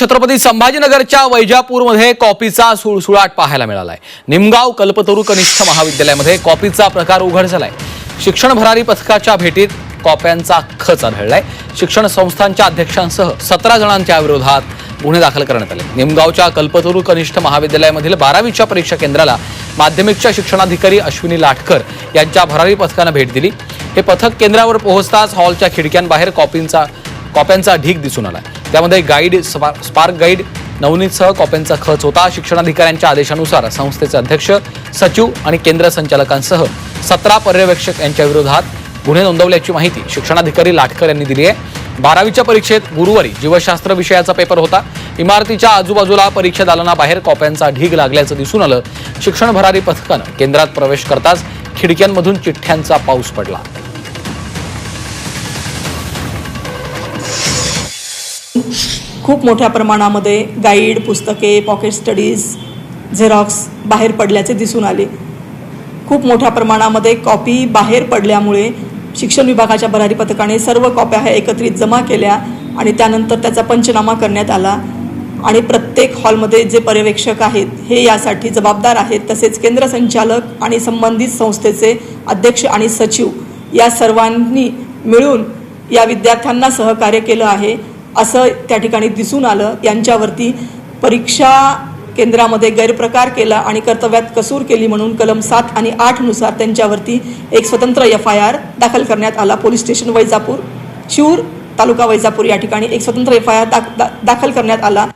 छत्रपती संभाजीनगरच्या वैजापूरमध्ये कॉपीचा सुळसुळाट पाहायला मिळालाय. निमगाव कल्पतरू कनिष्ठ महाविद्यालयामध्ये कॉपीचा प्रकार उघड झालाय शिक्षण भरारी पथकाच्या भेटीत कॉप्यांचा खच आढळलाय. शिक्षण संस्थांच्या अध्यक्षांसह सतरा जणांच्या विरोधात गुन्हे दाखल करण्यात आले. निमगावच्या कल्पतरू कनिष्ठ महाविद्यालयामधील बारावीच्या परीक्षा केंद्राला माध्यमिकच्या शिक्षणाधिकारी अश्विनी लाटकर यांच्या भरारी पथकानं भेट दिली. हे पथक केंद्रावर पोहोचताच हॉलच्या खिडक्यांबाहेर कॉपींचा कॉप्यांचा ढीक दिसून आला त्यामध्ये गाईड स्पा- स्पार्क गाईड नवनीतसह कॉप्यांचा खर्च होता. शिक्षणाधिकाऱ्यांच्या आदेशानुसार संस्थेचे अध्यक्ष सचिव आणि केंद्र संचालकांसह सतरा पर्यवेक्षक यांच्या विरोधात गुन्हे नोंदवल्याची माहिती शिक्षणाधिकारी लाटकर यांनी दिली आहे. बारावीच्या परीक्षेत गुरुवारी जीवशास्त्र विषयाचा पेपर होता. इमारतीच्या आजूबाजूला परीक्षा दालनाबाहेर कॉप्यांचा ढीग लागल्याचं दिसून आलं. शिक्षण भरारी पथकानं केंद्रात प्रवेश करताच खिडक्यांमधून चिठ्ठ्यांचा पाऊस पडला. खूप मोठ्या प्रमाणामध्ये गाईड पुस्तके पॉकेट स्टडीज झेरॉक्स बाहेर पडल्याचे दिसून आले. खूप मोठ्या प्रमाणामध्ये कॉपी बाहेर पडल्यामुळे शिक्षण विभागाच्या भरारी पथकाने सर्व कॉप्या ह्या एकत्रित जमा केल्या आणि त्यानंतर त्याचा पंचनामा करण्यात आला. आणि प्रत्येक हॉलमध्ये जे पर्यवेक्षक आहेत हे यासाठी जबाबदार आहेत तसेच केंद्र संचालक आणि संबंधित संस्थेचे अध्यक्ष आणि सचिव या सर्वांनी मिळून या विद्यार्थ्यांना सहकार्य केलं आहे. असं त्या ठिकाणी दिसून आलं. यांच्यावरती परीक्षा केंद्रामध्ये गैरप्रकार केला आणि कर्तव्यात कसूर केली म्हणून कलम सात आणि आठनुसार त्यांच्यावरती एक स्वतंत्र एफ आय आर दाखल करण्यात आला. पोलीस स्टेशन वैजापूर शिऊर तालुका वैजापूर या ठिकाणी एक स्वतंत्र एफ आय आर दाखल करण्यात आला.